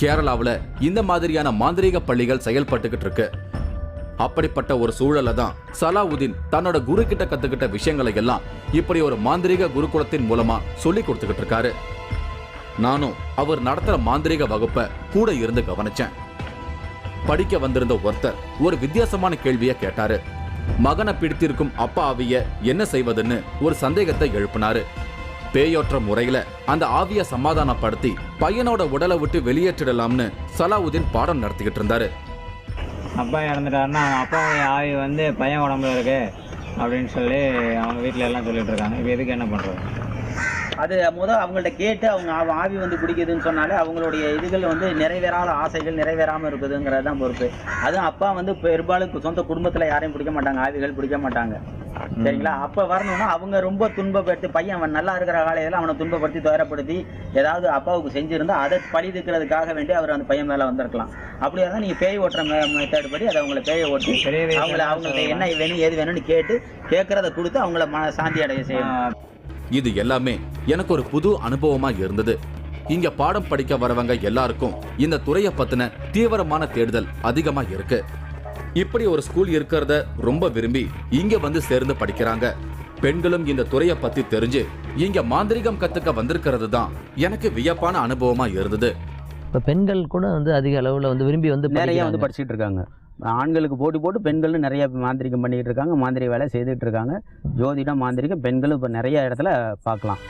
கேரளாவில் இந்த மாதிரியான மாந்திரீக பள்ளிகள் செயல்பட்டுக்கிட்டு இருக்கு. அப்படிப்பட்ட ஒரு சூழல்ல தான் சலாவுதீன் தன்னோட குரு கிட்ட கத்துக்கிட்ட விஷயங்களை எல்லாம் இப்படி ஒரு மாந்திரீக குருகுலத்தின் மூலமா சொல்லி கொடுத்துக்கிட்டு இருக்காரு. நானும் அவர் நடத்துற மாந்திரீக வகுப்பை கூட இருந்து கவனிச்சேன். படிக்க வந்திருந்த ஒருத்தர் ஒரு வித்தியாசமான கேள்வியை கேட்டாரு. மகனை பிடித்திருக்கும் அப்பா ஆவிய என்ன செய்வதுன்னு ஒரு சந்தேகத்தை எழுப்பினாரு. பேயோற்ற முறையில அந்த ஆவிய சமாதானப்படுத்தி பையனோட உடலை விட்டு வெளியேற்றிடலாம்னு சலாவுதீன் பாடம் நடத்திக்கிட்டு இருந்தாரு. அப்பா இறந்துட்டாருன்னா அப்பாவுடைய ஆவி வந்து பையன் உடம்புல இருக்கு அப்படின்னு சொல்லி அவங்க வீட்டில் எல்லாம் சொல்லிட்டு இருக்காங்க. இப்போ எதுக்கு என்ன பண்ணுறது அது முத அவங்கள்ட்ட கேட்டு அவங்க ஆ- ஆவி வந்து பிடிக்குதுன்னு சொன்னாலே அவங்களுடைய இதுகள் வந்து நிறைவேறாத ஆசைகள் நிறைவேறாம இருக்குதுங்கிறது தான் பொறுப்பு. அதுவும் அப்பா வந்து பெரும்பாலும் சொந்த குடும்பத்துல யாரையும் பிடிக்க மாட்டாங்க. ஆவிகள் பிடிக்க மாட்டாங்க. சரிங்களா? அப்ப வரணும்னா அவங்க ரொம்ப துன்பப்படுத்தி பையன் அவன் நல்லா இருக்கிற காலையில அவனை துன்பப்படுத்தி துயரப்படுத்தி ஏதாவது அப்பாவுக்கு செஞ்சிருந்தா அதை பழி தீர்க்கிறதுக்காக வேண்டி அவர் அந்த பையன் மேல வந்திருக்கலாம். அப்படியா தான் நீங்க பேய் ஓட்டுற மெத்தட் படி அதை அவங்களை பேயை ஓட்டி அவங்கள அவங்கள்ட்ட என்ன வேணும் ஏது வேணும்னு கேட்டு கேட்கறத கொடுத்து அவங்கள மன சாந்தி அடைய செய்யணும். இது எல்லாமே எனக்கு ஒரு புது அனுபவமா இருந்தது. இங்க பாடம் படிக்க வரவங்க எல்லாருக்கும் இந்த துறையை பத்தின தீவிரமான தேடுதல் அதிகமா இருக்கு. இப்படி ஒரு ஸ்கூல் இருக்கிறத ரொம்ப விரும்பி இங்க வந்து சேர்ந்து படிக்கிறாங்க. பெண்களும் இந்த துறையை பத்தி தெரிஞ்சு இங்க மாந்திரிகம் கத்துக்க வந்திருக்கிறது தான் எனக்கு வியப்பான அனுபவமா இருந்தது. இப்போ பெண்கள் கூட வந்து அதிக அளவில் வந்து விரும்பி வந்து நிறைய வந்து. படிச்சுட்டு இருக்காங்க. ஆண்களுக்கு போட்டி போட்டு பெண்களும் நிறைய மாந்திரிகம் பண்ணிக்கிட்டு இருக்காங்க மாந்திரிக வேலை செய்துட்டு இருக்காங்க. ஜோதிடம் மாந்திரிகம் பெண்களும் இப்போ நிறைய இடத்துல பார்க்கலாம்.